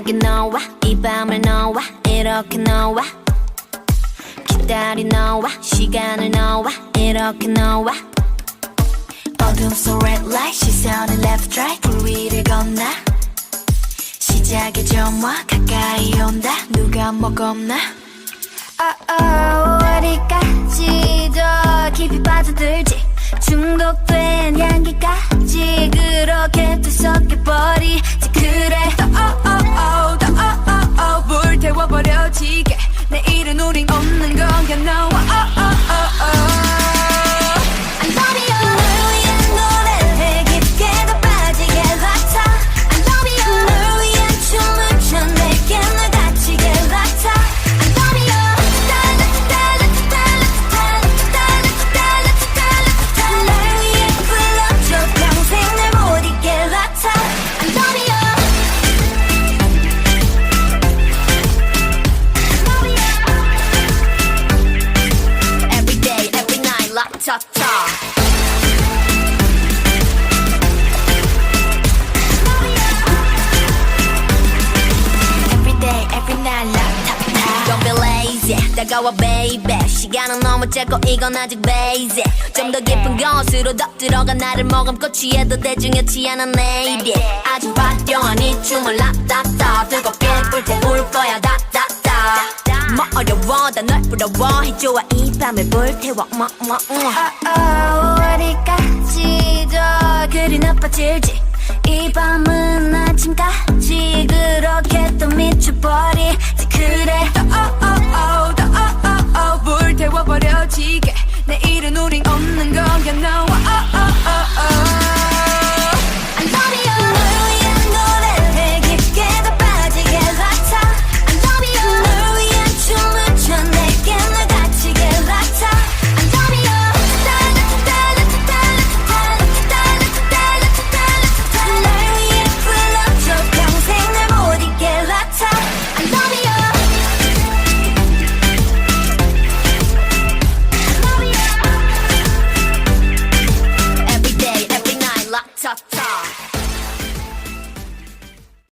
여기 너와 이 밤을 너와 이렇게 너와 기다린 너와 시간을 너와 이렇게 너와 어둠 속 red light 시선을 left right 불 위를 건너 시작의 점화 가까이 온다 누가 먹었나 oh, oh, 다가와 baby. 시간은 너무 짧고 이건 아직 basic. 좀더 깊은 곳으로 더 들어가 나를 머금고 취해도 대중이었지 않은 내일이 아주 화려한 이 춤을 락닥다. 뜨겁게 불태울 거야 닥닥다. 뭐 어려워 다널 부러워. 해줘와 이 밤을 불태워 뭐뭐 어디까